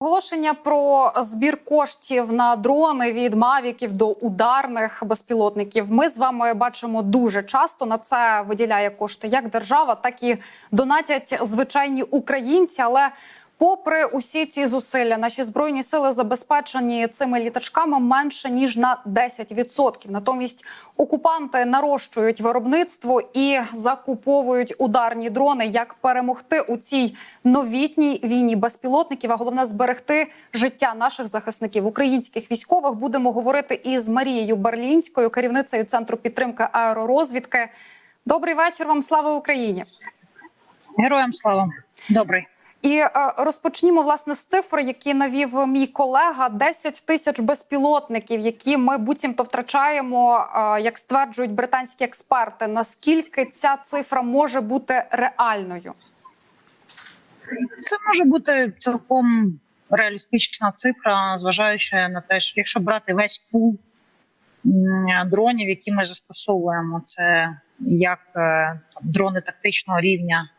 Оголошення про збір коштів на дрони від мавіків до ударних безпілотників. Ми з вами бачимо дуже часто. На це виділяє кошти як держава, так і донатять звичайні українці. Але попри усі ці зусилля, наші збройні сили забезпечені цими літачками менше ніж на 10%. Натомість окупанти нарощують виробництво і закуповують ударні дрони. Як перемогти у цій новітній війні безпілотників? А головне зберегти життя наших захисників, українських військових. Будемо говорити із Марією Берлінською, керівницею центру підтримки аеророзвідки. Добрий вечір вам. Слава Україні! Героям слава добрий. І е, розпочнімо власне з цифр, які навів мій колега: 10 тисяч безпілотників, які ми буцімто втрачаємо, е, як стверджують британські експерти. Наскільки ця цифра може бути реальною? Це може бути цілком реалістична цифра, зважаючи на те, що якщо брати весь пул дронів, які ми застосовуємо, це як е, дрони тактичного рівня,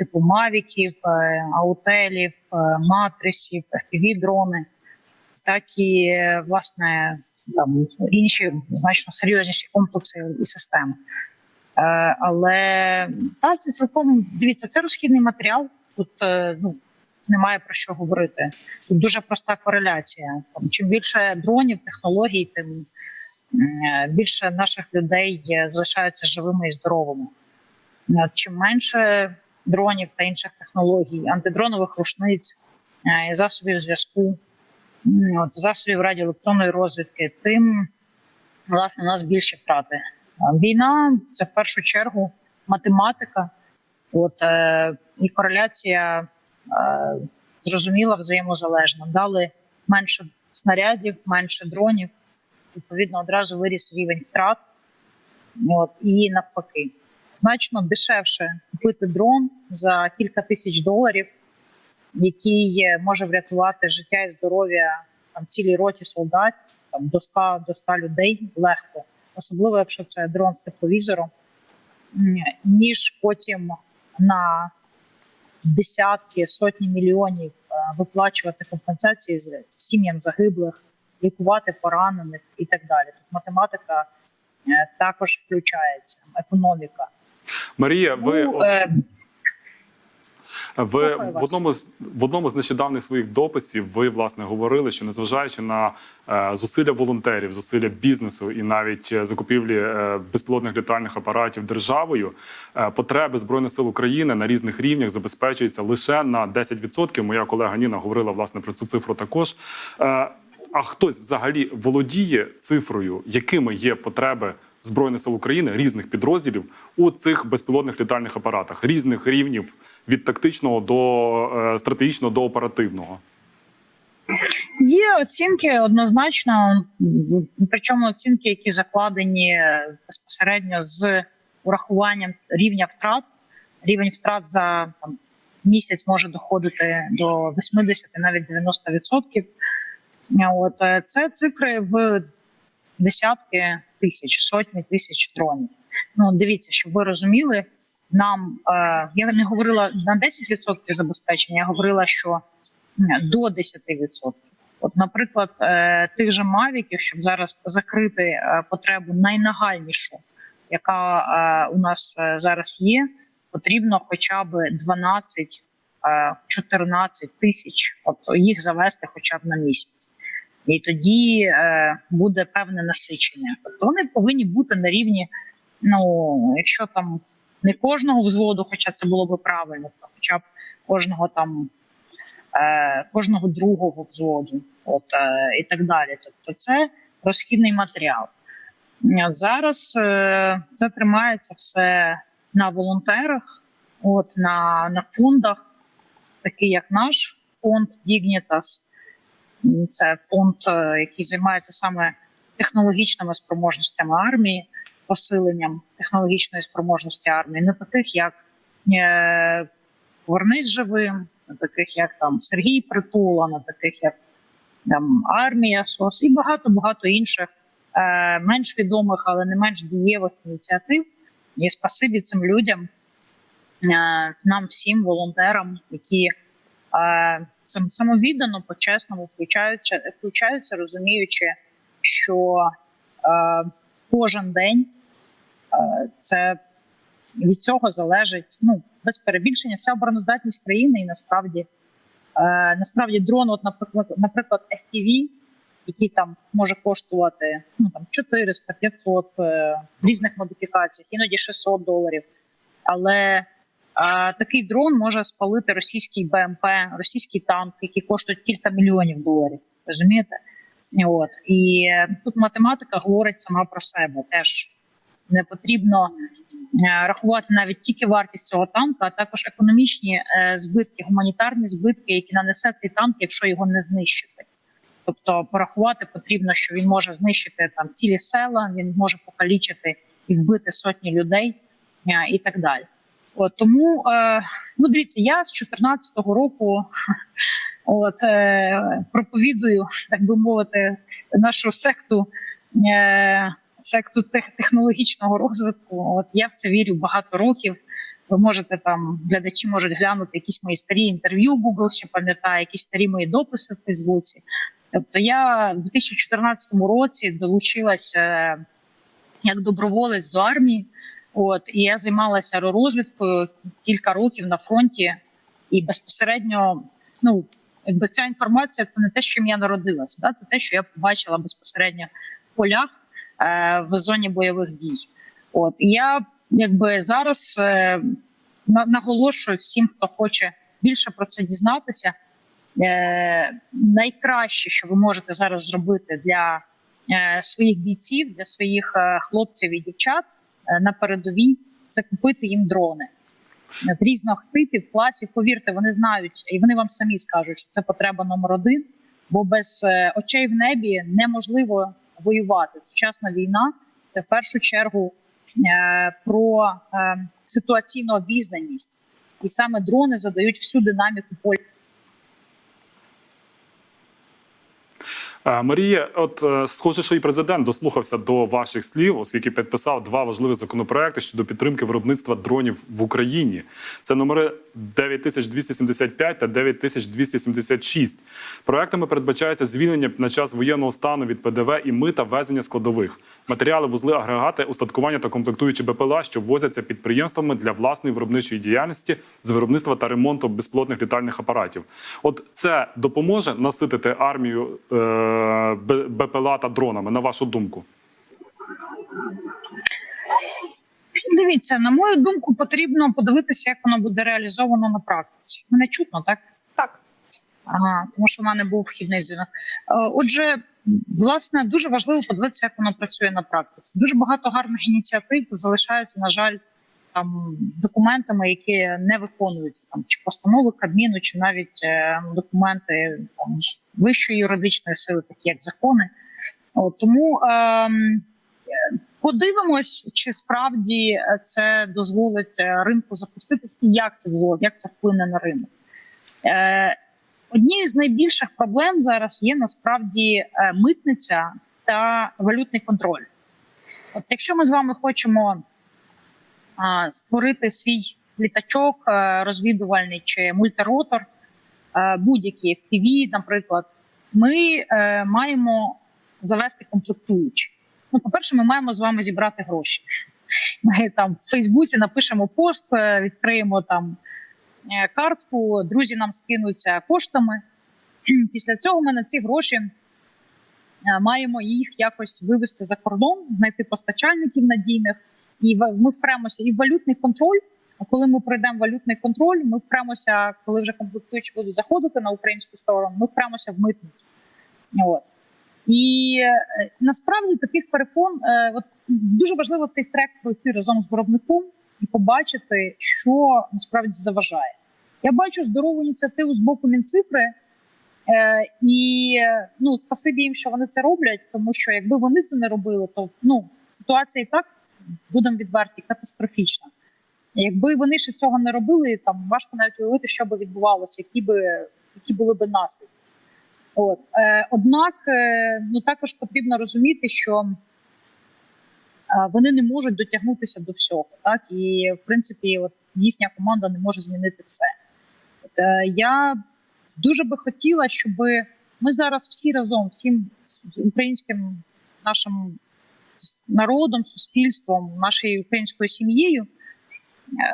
типу мавіків, е, аутелів, е, матрисів, дрони, так і власне там інші значно серйозніші комплекси і системи. Е, Але так, це цілком дивіться, це розхідний матеріал. Тут ну немає про що говорити. Тут дуже проста кореляція. Там чим більше дронів, технологій, тим більше наших людей залишаються живими і здоровими. Чим менше дронів та інших технологій, антидронових рушниць, е, засобів зв'язку, засобів радіоелектронної розвідки, тим власне у нас більші втрати. Війна це в першу чергу математика, от е, і кореляція е, зрозуміла взаємозалежна. Дали менше снарядів, менше дронів. Відповідно, одразу виріс рівень втрат. От, і навпаки, значно дешевше купити дрон за кілька тисяч доларів, який може врятувати життя і здоров'я там цілій роті солдат, там до 100, до 100 людей легко особливо якщо це дрон з тепловізором, ніж потім на десятки, сотні мільйонів е, виплачувати компенсації з- сім'ям загиблих, лікувати поранених і так далі. Тут математика е, також включається, економіка. Марія, ви Ну, е, ви слухаю в одному з в одному з нещодавних своїх дописів ви власне говорили, що незважаючи на е, зусилля волонтерів, зусилля бізнесу і навіть е, закупівлі е, безпілотних літальних апаратів державою, е, потреби збройних сил України на різних рівнях забезпечуються лише на 10%. Моя колега Ніна говорила власне про цю цифру також. Е, а хтось взагалі володіє цифрою, якими є потреби збройних сил України різних підрозділів у цих безпілотних літальних апаратах, різних рівнів від тактичного до е, стратегічного до оперативного. Є оцінки однозначно, причому оцінки, які закладені безпосередньо з урахуванням рівня втрат. Рівень втрат за там, місяць може доходити до 80, навіть 90%. От е, це цифри в десятки тисяч, сотні тисяч дронів. Ну дивіться, щоб ви розуміли, нам е, я не говорила на 10% забезпечення, я говорила, що до 10%. От, наприклад, е, тих же мавіків, щоб зараз закрити е, потребу найнагальнішу, яка е, у нас зараз є, потрібно хоча б 12 е, 14 тисяч, от їх завести хоча б на місяць. І тоді е, буде певне насичення. Тобто вони повинні бути на рівні, ну якщо там не кожного взводу, хоча це було би правильно, то хоча б кожного там е, кожного другого взводу, от е, і так далі. Тобто, це розхідний матеріал. Зараз е, це тримається все на волонтерах, от на, на фондах, такий як наш фонд Dignitas. Це фонд, е, який займається саме технологічними спроможностями армії, посиленням технологічної спроможності армії, не таких як е, живим, на таких як там Сергій Притула, на таких як там армія СОС і багато багато інших е, менш відомих, але не менш дієвих ініціатив. І спасибі цим людям, е, нам всім волонтерам, які сам- самовіддано, по-чесному включаються, включаються, розуміючи, що е, кожен день е, це від цього залежить ну без перебільшення вся обороноздатність країни, і насправді е, насправді дрон, от наприклад, наприклад, FPV, який там може коштувати ну там 400, 500 е, різних модифікаціях, іноді 600 доларів. Але такий дрон може спалити російський БМП, російський танк, які коштують кілька мільйонів доларів. Розумієте? От і тут математика говорить сама про себе. Теж не потрібно е, рахувати навіть тільки вартість цього танка, а також економічні е, збитки, гуманітарні збитки, які нанесе цей танк, якщо його не знищити. Тобто порахувати потрібно, що він може знищити там цілі села, він може покалічити і вбити сотні людей е, і так далі. От тому е, ну дивіться, я з 2014 року от е, проповідую, так би мовити, нашу секту. Е, секту технологічного розвитку. От я в це вірю багато років. Ви можете там глядачі можуть глянути якісь мої старі інтерв'ю. Google ще пам'ятає, якісь старі мої дописи в Фейсбуці. Тобто, я в 2014 році долучилася як доброволець до армії. От і я займалася аеророзвідкою кілька років на фронті, і безпосередньо, ну якби ця інформація це не те, що я народилася, да? це те, що я побачила безпосередньо в полях е, в зоні бойових дій. От і я якби зараз е, на- наголошую всім, хто хоче більше про це дізнатися. Е, найкраще, що ви можете зараз зробити для е, своїх бійців, для своїх е, хлопців і дівчат на передовій, це купити їм дрони. От різних типів, класів, повірте, вони знають і вони вам самі скажуть, що це потреба номер один, бо без е, очей в небі неможливо воювати. Сучасна війна це в першу чергу е, про е, ситуаційну обізнаність, і саме дрони задають всю динаміку поля. Марія, от е, схоже, що і президент дослухався до ваших слів, оскільки підписав два важливі законопроекти щодо підтримки виробництва дронів в Україні. Це номери 9275 та 9276. Проектами передбачається звільнення на час воєнного стану від ПДВ і мита ввезення складових, матеріали, вузли, агрегати, устаткування та комплектуючі БПЛА, що ввозяться підприємствами для власної виробничої діяльності з виробництва та ремонту безпілотних літальних апаратів. От це допоможе наситити армію е, БПЛА та дронами, на вашу думку? Дивіться, на мою думку, потрібно подивитися, як воно буде реалізовано на практиці. Мене чутно, так? Так. Ага, тому що в мене був вхідний дзвінок. Е, Отже, власне, дуже важливо подивитися, як воно працює на практиці. Дуже багато гарних ініціатив залишаються, на жаль, там документами, які не виконуються, там чи постанови Кабміну, чи навіть е, документи там вищої юридичної сили, такі як закони. От, тому е, подивимось, чи справді е, це дозволить е, ринку запуститися, і як це дозволить, як це вплине на ринок. Е, Однією з найбільших проблем зараз є насправді е, митниця та валютний контроль. От якщо ми з вами хочемо створити свій літачок розвідувальний чи мультиротор, будь-який FPV, наприклад, ми е, маємо завести комплектуючі. Ну, по-перше, ми маємо з вами зібрати гроші. Ми там в Фейсбуці напишемо пост, е, відкриємо там е, картку, друзі нам скинуться коштами. Після цього ми на ці гроші маємо їх якось вивести за кордон, знайти постачальників надійних, і ми впремося і в валютний контроль. А коли ми пройдемо валютний контроль, ми впремося, коли вже комплектуючі будуть заходити на українську сторону, ми впремося в митницю. От. І е, насправді таких перепон, е, от дуже важливо цей трек пройти разом з виробником і побачити, що насправді заважає. Я бачу здорову ініціативу з боку Мінцифри, е, і е, ну спасибі їм, що вони це роблять, тому що якби вони це не робили, то ну ситуація і так будемо відверті, катастрофічна. Якби вони ще цього не робили, там важко навіть уявити, що би відбувалося, які би які були би наслідки. От е, однак, е, ну також потрібно розуміти, що е, вони не можуть дотягнутися до всього, так і в принципі, от їхня команда не може змінити все. От, е, я дуже би хотіла, щоб ми зараз всі разом, всім українським нашим с- народом, суспільством, нашою українською сім'єю е,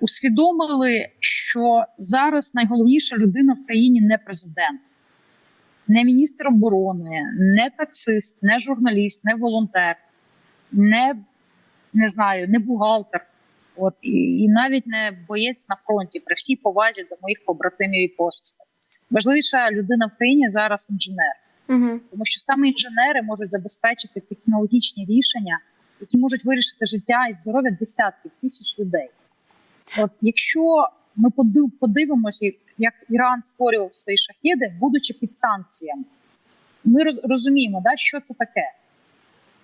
усвідомили, що зараз найголовніша людина в країні не президент, не міністр оборони, не таксист, не журналіст, не волонтер, не, не знаю, не бухгалтер. От і, і навіть не боєць на фронті при всій повазі до моїх побратимів і посестер. Важливіша людина в країні зараз інженер, Угу. тому що саме інженери можуть забезпечити технологічні рішення, які можуть вирішити життя і здоров'я десятків тисяч людей. От якщо ми поди- подивимося, як Іран створював свої шахеди, будучи під санкціями, ми розуміємо, да, що це таке,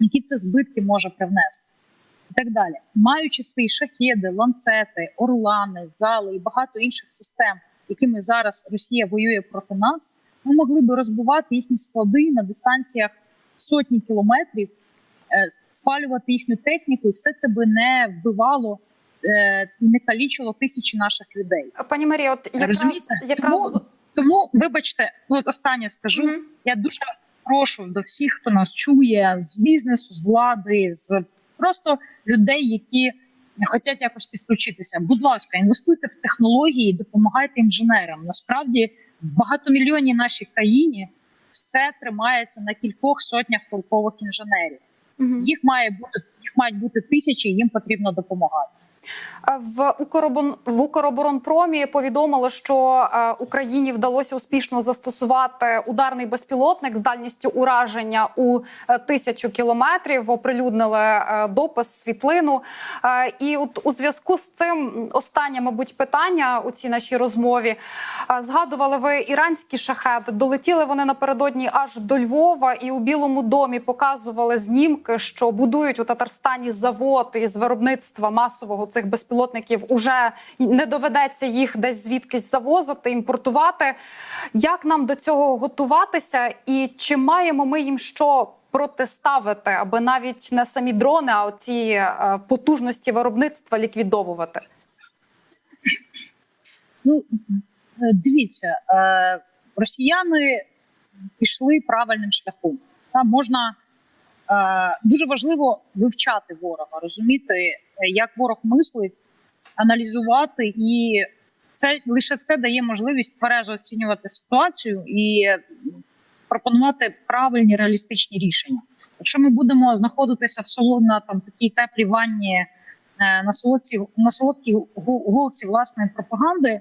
які це збитки може привнести і так далі. Маючи свої шахеди, ланцети, орлани, зали і багато інших систем, якими зараз Росія воює проти нас, ми могли би розбивати їхні склади на дистанціях сотні кілометрів, е, спалювати їхню техніку, і все це би не вбивало е, і не калічило тисячі наших людей. Пані Марія, от якраз якраз Тому- Тому, вибачте, ну, от останнє скажу. Мгм. Я дуже прошу до всіх, хто нас чує з бізнесу, з влади, з просто людей, які хочуть якось підключитися. Будь ласка, інвестуйте в технології, допомагайте інженерам. Насправді, в багатомільйонній нашій країні все тримається на кількох сотнях толкових інженерів. Їх має бути їх мають бути тисячі, їм потрібно допомагати. В Укробон в Укроборонпромі повідомили, що е, Україні вдалося успішно застосувати ударний безпілотник з дальністю ураження у е, тисячу кілометрів. Оприлюднили е, допис, світлину. І от у зв'язку з цим останнє, мабуть, питання у цій нашій розмові. Згадували ви іранські шахеди. Долетіли вони напередодні аж до Львова, і у Білому домі показували знімки, що будують у Татарстані завод із виробництва масового цих безпілотників. Уже не доведеться їх десь звідкись завозити, імпортувати. Як нам до цього готуватися, і чи маємо ми їм що? Протиставити, аби навіть не самі дрони, а ці е, потужності виробництва ліквідовувати. Ну е, дивіться, е, росіяни пішли правильним шляхом. Там можна дуже важливо вивчати ворога, розуміти, е, як ворог мислить, аналізувати, і це лише це дає можливість тверезо оцінювати ситуацію і пропонувати правильні реалістичні рішення. Якщо ми будемо знаходитися в соло на там такій теплій ванні е, на солодці на солодкій голці власної пропаганди,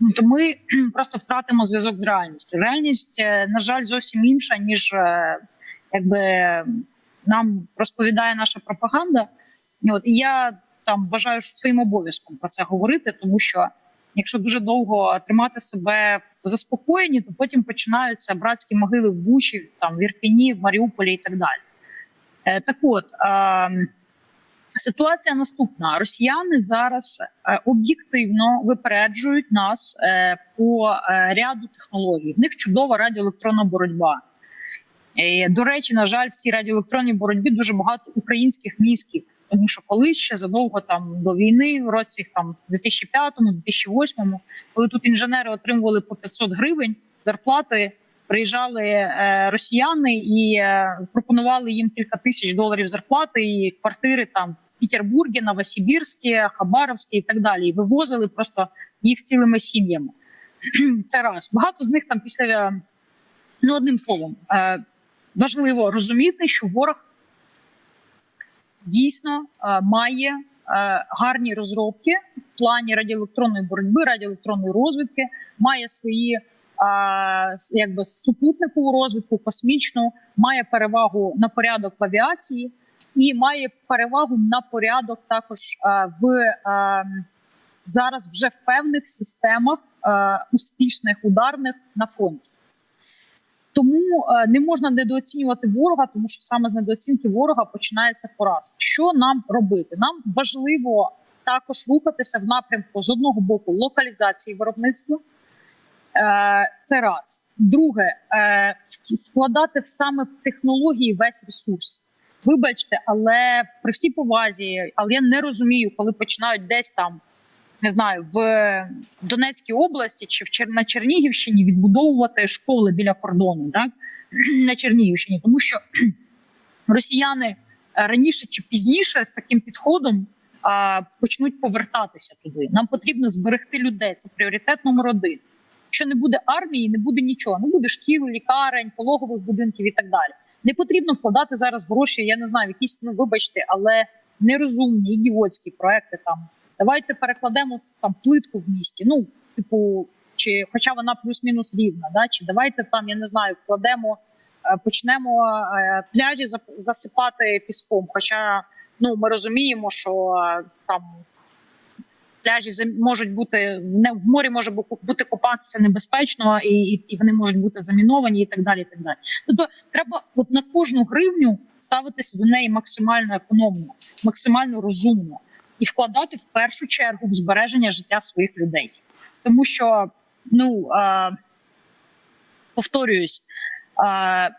ну, то ми просто втратимо зв'язок з реальністю. Реальність, е, на жаль, зовсім інша, ніж е, якби нам розповідає наша пропаганда. І От і я там вважаю що своїм обов'язком про це говорити, тому що якщо дуже довго тримати себе в заспокоєнні, то потім починаються братські могили в Бучі, там в Ірпіні, в Маріуполі і так далі. Е, так от. Е, Ситуація наступна: росіяни зараз е, об'єктивно випереджують нас е, по е, ряду технологій. В них чудова радіоелектронна боротьба. Е, До речі, на жаль, в цій радіоелектронній боротьбі дуже багато українських мізків, тому що колись ще задовго там до війни, в році там 2005-2008, коли тут інженери отримували по 500 гривень зарплати, приїжджали е, росіяни і е, пропонували їм кілька тисяч доларів зарплати і квартири там в Петербургі, Новосибірській, Хабаровській і так далі. І вивозили просто їх цілими сім'ями. Це раз багато з них там після ну одним словом. Важливо розуміти, що ворог дійсно е, має е, гарні розробки в плані радіоелектронної боротьби, радіоелектронної розвідки, має свої. е, Якби супутникову розвідку, космічну, має перевагу на порядок в авіації і має перевагу на порядок також в е, зараз вже в певних системах успішних ударних на фронті. Тому е, не можна недооцінювати ворога, тому що саме з недооцінки ворога починається поразка. Що нам робити? Нам важливо також рухатися в напрямку з одного боку локалізації виробництва. Е, Це раз. Друге, е, вкладати саме в технології весь ресурс. Вибачте, але при всій повазі, але я не розумію, коли починають десь там не знаю, в Донецькій області чи в Чер... на Чернігівщині відбудовувати школи біля кордону, так на Чернігівщині, тому що росіяни е, раніше чи пізніше з таким підходом а, почнуть повертатися туди. Нам потрібно зберегти людей. Це пріоритет номер один. Якщо не буде армії, не буде нічого. Не буде шкіл, лікарень, пологових будинків і так далі. Не потрібно вкладати зараз гроші. Я не знаю, якісь ну вибачте, але нерозумні, ідіотські проекти. Там давайте перекладемо там плитку в місті. Ну, типу, чи хоча вона плюс-мінус рівна, да чи давайте там, я не знаю, вкладемо, е, почнемо е, пляжі засипати піском. Хоча ну ми розуміємо, що е, там пляжі можуть бути не в морі може бути купатися небезпечно, і, і, вони можуть бути заміновані, і так далі. І так далі. Тобто, треба от на кожну гривню ставитися до неї максимально економно, максимально розумно і вкладати в першу чергу в збереження життя своїх людей, тому що ну е, повторююсь. Е,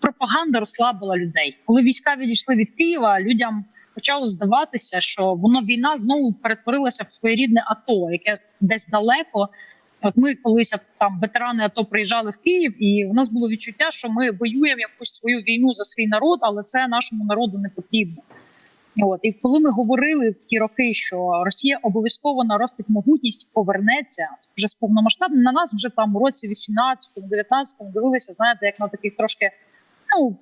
пропаганда розслабила людей. Коли війська відійшли від Києва, людям почало здаватися, що воно війна знову перетворилася в своєрідне АТО, яке десь далеко. От ми колись там ветерани АТО приїжджали в Київ, і у нас було відчуття, що ми воюємо якусь свою війну за свій народ, але це нашому народу не потрібно. От і коли ми говорили в ті роки, що Росія обов'язково наростить могутність, повернеться вже з повномасштабним, на нас вже там у році 18-му, 19-му дивилися, знаєте, як на таких трошки ну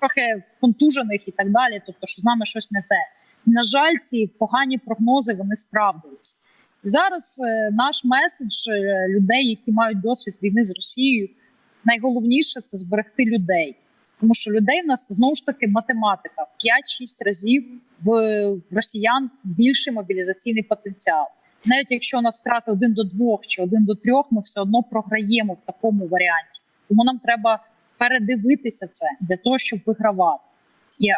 трохи контужених і так далі. Тобто, що з нами щось не те. На жаль, ці погані прогнози вони справдились. І зараз е, наш меседж е, людей, які мають досвід війни з Росією, найголовніше це зберегти людей. Тому що людей в нас знову ж таки математика в 5-6 разів в росіян більший мобілізаційний потенціал. Навіть якщо у нас втрати один до двох чи один до трьох, ми все одно програємо в такому варіанті. Тому нам треба передивитися це для того, щоб вигравати.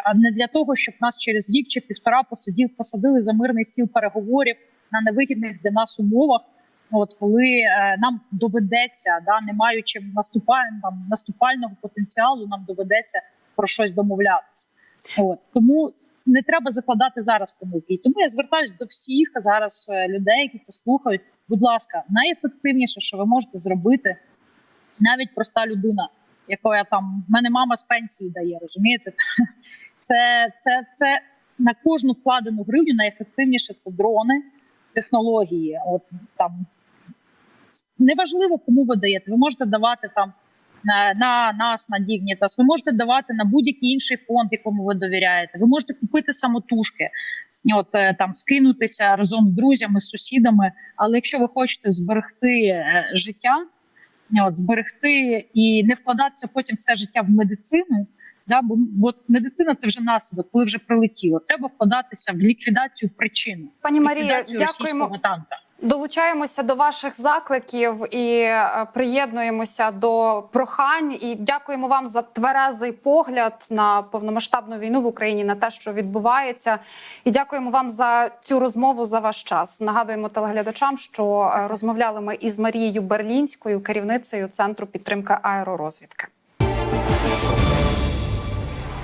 А не для того, щоб нас через рік чи півтора посидів, посадили за мирний стіл переговорів на невигідних для нас умовах. От коли е, нам доведеться, да не маючи наступального там, наступального потенціалу, нам доведеться про щось домовлятися. От тому не треба закладати зараз помилки. І тому я звертаюся до всіх зараз е, людей, які це слухають. Будь ласка, найефективніше, що ви можете зробити, навіть проста людина, якої там в мене мама з пенсії дає, розумієте? Це, це, це на кожну вкладену гривню найефективніше це дрони, технології. От там неважливо, кому ви даєте. Ви можете давати там на, на нас, на Dignitas, ви можете давати на будь-який інший фонд, якому ви довіряєте. Ви можете купити самотужки, от е, там скинутися разом з друзями, з сусідами. Але якщо ви хочете зберегти е, життя, от зберегти і не вкладатися потім все життя в медицину. Да, бо, бо медицина це вже наслідок, коли вже прилетіло. Треба вкладатися в ліквідацію причин. Пані Марія, ліквідацію дякуємо. російського танка. Долучаємося до ваших закликів і е, приєднуємося до прохань. І дякуємо вам за тверезий погляд на повномасштабну війну в Україні, на те, що відбувається. І дякуємо вам за цю розмову за ваш час. Нагадуємо телеглядачам, що е, розмовляли ми із Марією Берлінською, керівницею центру підтримки аеророзвідки.